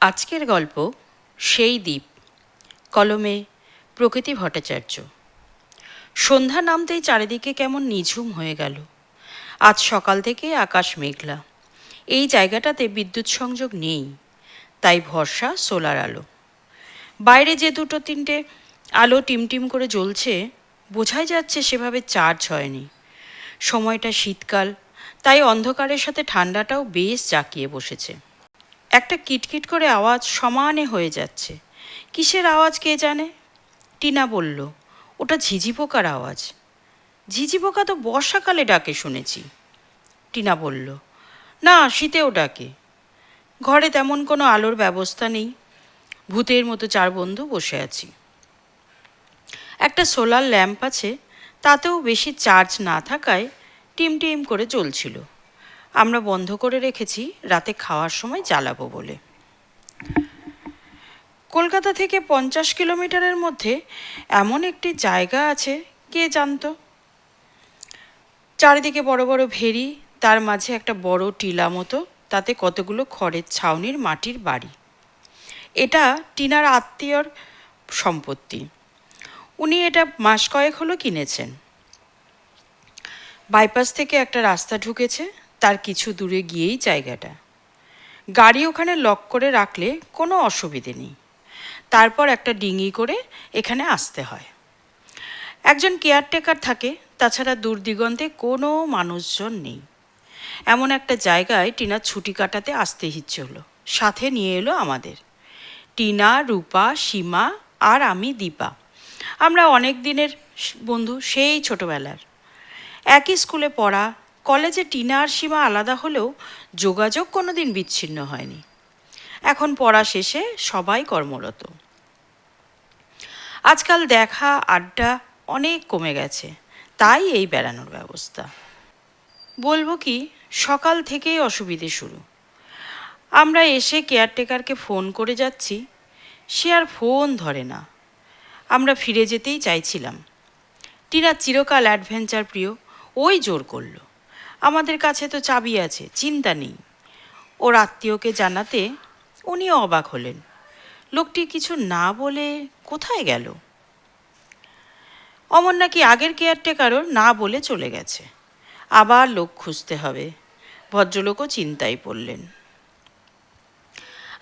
আজকের গল্প সেই দ্বীপ, কলমে প্রকৃতি ভট্টাচার্য। সন্ধ্যা নামতেই চারিদিকে কেমন নিঝুম হয়ে গেল। আজ সকাল থেকে আকাশ মেঘলা। এই জায়গাটাতে বিদ্যুৎ সংযোগ নেই, তাই ভরসা সোলার আলো। বাইরে যে দুটো তিনটে আলো টিমটিম করে জ্বলছে, বোঝাই যাচ্ছে সেভাবে চার্জ হয়নি। সময়টা শীতকাল তাই অন্ধকারের সাথে ঠান্ডাটাও বেশ জাঁকিয়ে বসেছে। একটা কিটকিট করে আওয়াজ সমানে হয়ে যাচ্ছে। কিসের আওয়াজ কে জানে? টিনা বলল, ওটা ঝিঝি পোকার আওয়াজ। ঝিঝি পোকা তো বর্ষাকালে ডাকে শুনেছি। টিনা বলল, না শীতেও ডাকে। ঘরে তেমন কোনো আলোর ব্যবস্থা নেই। ভূতের মতো চার বন্ধু বসে আছি। একটা সোলার ল্যাম্প আছে, তাতেও বেশি চার্জ না থাকায় টিম টিম করে চলছিল। আমরা বন্ধ করে রেখেছি, রাতে খাওয়ার সময় জ্বালাবো বলে। কলকাতা থেকে পঞ্চাশ কিলোমিটারের মধ্যে এমন একটি জায়গা আছে, কে জানতো? চারিদিকে বড় বড় ভেরি, তার মাঝে একটা বড় টিলা মতো, তাতে কতগুলো খড়ের ছাউনির মাটির বাড়ি। এটা টিনার আত্মীয়র সম্পত্তি। উনি এটা মাস কয়েক হলো কিনেছেন। বাইপাস থেকে একটা রাস্তা ঢুকেছে, তার কিছু দূরে গিয়েই জায়গাটা। গাড়ি ওখানে লক করে রাখলে কোনো অসুবিধে নেই। তারপর একটা ডিঙি করে এখানে আসতে হয়। একজন কেয়ারটেকার থাকে, তাছাড়া দূর দিগন্তে কোনো মানুষজন নেই। এমন একটা জায়গায় টিনা ছুটি কাটাতে আসতে ইচ্ছে হলো সাথে নিয়ে এলো আমাদের। টিনা, রূপা, সীমা আর আমি, দীপা। আমরা অনেক দিনের বন্ধু, সেই ছোটবেলার। একই স্কুলে পড়া, কলেজে টিনা আর সীমা আলাদা হলেও যোগাযোগ কোনো দিন বিচ্ছিন্ন হয়নি। এখন পড়া শেষে সবাই কর্মরত। আজকাল দেখা, আড্ডা অনেক কমে গেছে, তাই এই বেড়ানোর ব্যবস্থা। বলব কি, সকাল থেকেই অসুবিধে শুরু। আমরা এসে কেয়ারটেকারকে ফোন করে যাচ্ছি, সে আর ফোন ধরে না। আমরা ফিরে যেতেই চাইছিলাম। টিনা চিরকাল অ্যাডভেঞ্চার প্রিয় ওই জোর করল। আমাদের কাছে তো চাবি আছে, চিন্তা নেই। ওর আত্মীয়কে জানাতে উনিও অবাক হলেন। লোকটি কিছু না বলে কোথায় গেল? অমন নাকি আগের কেয়ারটেকারও না বলে চলে গেছে। আবার লোক খুঁজতে হবে। ভদ্রলোকও চিন্তায় পড়লেন।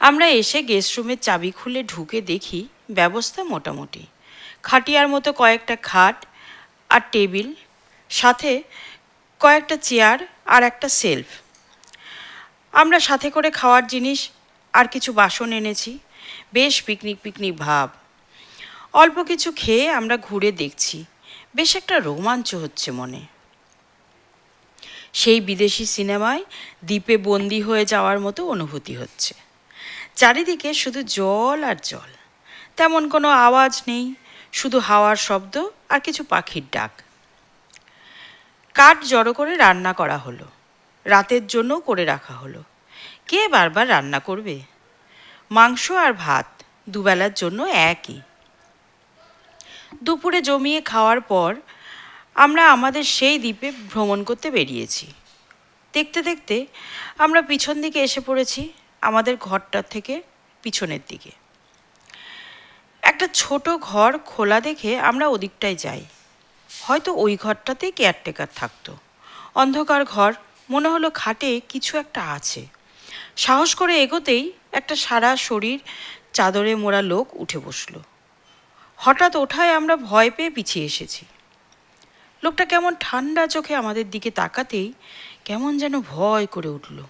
আমরা এসে গেস্ট রুমের চাবি খুলে ঢুকে দেখি ব্যবস্থা মোটামুটি। খাটিয়ার মতো কয়েকটা খাট আর টেবিল সাথে কয়েকটা চেয়ার আর একটা সেলফ। আমরা সাথে করে খাওয়ার জিনিস আর কিছু বাসন এনেছি। বেশ পিকনিক পিকনিক ভাব। অল্প কিছু খেয়ে আমরা ঘুরে দেখছি। বেশ একটা রোমাঞ্চ হচ্ছে মনে। সেই বিদেশি সিনেমায় দ্বীপে বন্দি হয়ে যাওয়ার মতো অনুভূতি হচ্ছে। চারিদিকে শুধু জল আর জল। তেমন কোনো আওয়াজ নেই। শুধু হাওয়ার শব্দ আর কিছু পাখির ডাক। কাঠ জড়ো করে রান্না করা হলো। রাতের জন্য করে রাখা হলো। কে বারবার রান্না করবে? মাংস আর ভাত দুবেলার জন্য একই। দুপুরে জমিয়ে খাওয়ার পর আমরা আমাদের সেই দ্বীপে ভ্রমণ করতে বেরিয়েছি। দেখতে দেখতে আমরা পিছন দিকে এসে পড়েছি আমাদের ঘরটার থেকে পিছনের দিকে। একটা ছোট ঘর খোলা দেখে আমরা ওদিকটায় যাই। হয়তো ওই ঘরটাতেই কেয়ারটেকার থাকতো। অন্ধকার ঘর, মনে হলো খাটে কিছু একটা আছে। সাহস করে এগোতেই একটা সারা শরীর চাদরে মোড়া লোক উঠে বসল। হঠাৎ ওঠায় আমরা ভয় পেয়ে পিছিয়ে এসেছি। লোকটা কেমন ঠান্ডা চোখে আমাদের দিকে তাকাতেই কেমন যেন ভয় করে উঠল।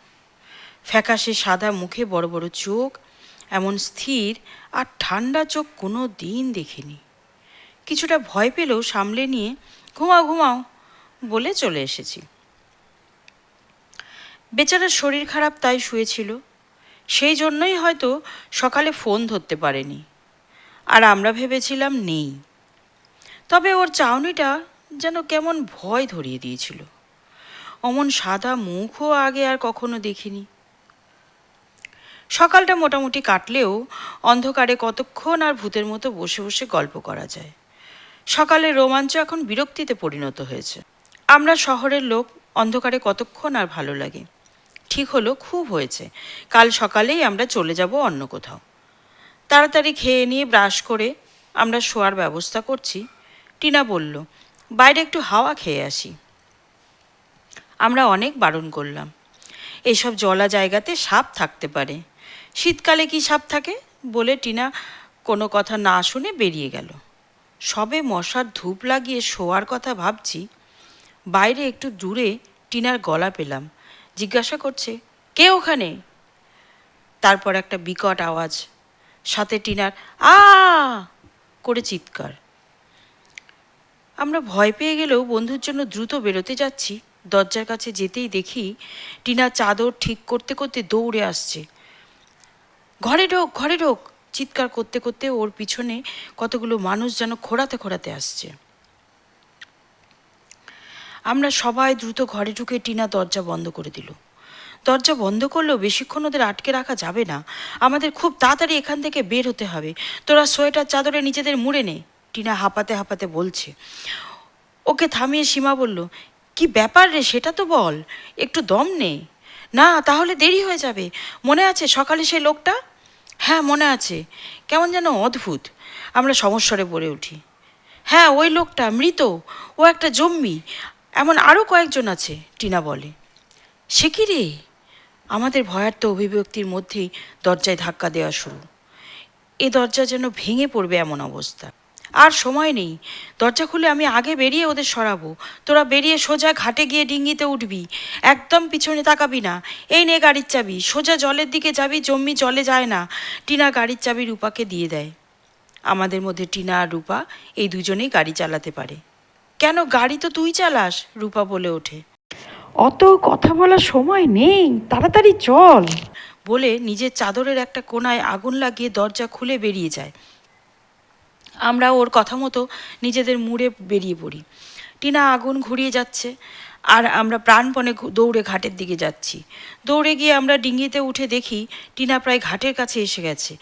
ফ্যাকাশে সাদা মুখে বড় বড় চোখ, এমন স্থির আর ঠান্ডা চোখ কোনো দিন দেখিনি। কিছুটা ভয় পেলেও সামলে নিয়ে ঘুমাও ঘুমাও বলে চলে এসেছি। বেচারার শরীর খারাপ তাই শুয়েছিল। সেই জন্যই হয়তো সকালে ফোন ধরতে পারেনি। আর আমরা ভেবেছিলাম নেই। তবে ওর চাউনিটা যেন কেমন ভয় ধরিয়ে দিয়েছিল। অমন সাদা মুখও আগে আর কখনো দেখিনি। সকালটা মোটামুটি কাটলেও অন্ধকারে কতক্ষণ আর ভূতের মতো বসে বসে গল্প করা যায়। সকালের রোমাঞ্চ এখন বিরক্তিতে পরিণত হয়েছে। আমরা শহরের লোক, অন্ধকারে কতক্ষণ আর ভালো লাগে? ঠিক হলো, খুব হয়েছে। কাল সকালেই আমরা চলে যাব অন্য কোথাও। তাড়াতাড়ি খেয়ে নিয়ে ব্রাশ করে আমরা শোয়ার ব্যবস্থা করছি। টিনা বলল, বাইরে একটু হাওয়া খেয়ে আসি। আমরা অনেক বারণ করলাম। এসব জলা জায়গাতে সাপ থাকতে পারে। শীতকালে কি সাপ থাকে? বলে টিনা কোনো কথা না শুনে বেরিয়ে গেল। সবে মশার ধূপ লাগিয়ে শোয়ার কথা ভাবছি, বাইরে একটু দূরে টিনার গলা পেলাম। জিজ্ঞাসা করছে, কে ওখানে? তারপর একটা বিকট আওয়াজ, সাথে টিনার, আ! করে চিৎকার। আমরা ভয় পেয়ে গেলেও বন্ধুর জন্য দ্রুত বেরোতে যাচ্ছি। দরজার কাছে যেতেই দেখি টিনা চাদর ঠিক করতে করতে দৌড়ে আসছে। ঘরে ঢোক ঘরে ঢোক! চিৎকার করতে করতে ওর পিছনে কতগুলো মানুষ যেন খোড়াতে খোড়াতে আসছে। আমরা সবাই দ্রুত ঘরে ঢুকে টিনা দরজা বন্ধ করে দিল। দরজা বন্ধ করলেও বেশিক্ষণ ওদের আটকে রাখা যাবে না। আমাদের খুব তাড়াতাড়ি এখান থেকে বের হতে হবে। তোরা সোয়েটার চাদরে নিজেদের মুড়ে নে, টিনা হাঁপাতে হাঁপাতে বলছে। ওকে থামিয়ে সীমা বলল, কি ব্যাপার রে, সেটা তো বল, একটু দম নে। না, তাহলে দেরি হয়ে যাবে। মনে আছে সকালে সেই লোকটা? হ্যাঁ মনে আছে। কেমন যেন অদ্ভুত। আমরা সমস্যারে পড়ে উঠি। হ্যাঁ ওই লোকটা মৃত। ও একটা জম্মি এমন আরও কয়েকজন আছে, টিনা বলে। সে কি রে? আমাদের ভয়ার্থ অভিব্যক্তির মধ্যেই দরজায় ধাক্কা দেওয়া শুরু। এ দরজা যেন ভেঙে পড়বে এমন অবস্থা। আর সময় নেই। দরজা খুলে আমি আগে বেরিয়ে ওদের সরাবো। তোরা বেরিয়ে সোজা ঘাটে গিয়ে ডিঙ্গিতে উঠবি। একদম পিছনে তাকাবি না। এই নে গাড়ির চাবি। সোজা জলের দিকে যাবি জম্মি জলে যায় না। টিনা গাড়ির চাবি রূপাকে দিয়ে দেয়। আমাদের মধ্যে টিনা আর রূপা এই দুজনেই গাড়ি চালাতে পারে। কেন গাড়ি তো তুই চালাস? রূপা বলে ওঠে। অত কথা বলার সময় নেই। তাড়াতাড়ি চল। বলে নিজের চাদরের একটা কোনায় আগুন লাগিয়ে দরজা খুলে বেরিয়ে যায়। আমরা ওর কথা মতো নিজেদের মুড়ে বেরিয়ে পড়ি। টিনা আগুন ঘুরিয়ে যাচ্ছে আর আমরা প্রাণপণে দৌড়ে ঘাটের দিকে যাচ্ছি। দৌড়ে গিয়ে আমরা ডিঙ্গিতে উঠে দেখি টিনা প্রায় ঘাটের কাছে এসে গেছে।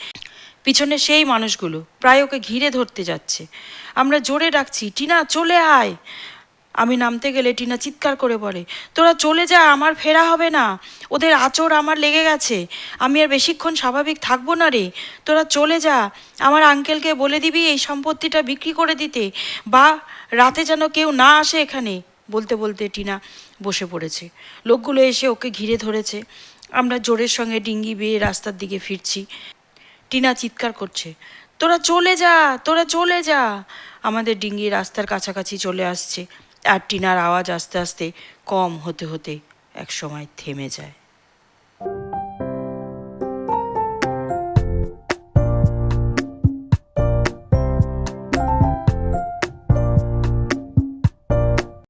পিছনে সেই মানুষগুলো প্রায় ওকে ঘিরে ধরতে যাচ্ছে। আমরা জোরে ডাকছি, টিনা, চলে আয়! আমি নামতে গেলে টিনা চিৎকার করে বলে, তোরা চলে যা, আমার ফেরা হবে না। ওদের আচর আমার লেগে গেছে। আমি আর বেশিক্ষণ স্বাভাবিক থাকব না রে। তোরা চলে যা। আমার আঙ্কেলকে বলে দিবি এই সম্পত্তিটা বিক্রি করে দিতে, বা রাতে যেন কেউ না আসে এখানে, বলতে বলতে টিনা বসে পড়েছে। লোকগুলো এসে ওকে ঘিরে ধরেছে। আমরা জোরের সঙ্গে ডিঙ্গি বেয়ে রাস্তার দিকে ফিরছি। টিনা চিৎকার করছে, তোরা চলে যা, তোরা চলে যা। আমাদের ডিঙ্গি রাস্তার কাছাকাছি চলে আসছে। আর টিনার আওয়াজ আস্তে আস্তে কম হতে হতে এক সময় থেমে যায়।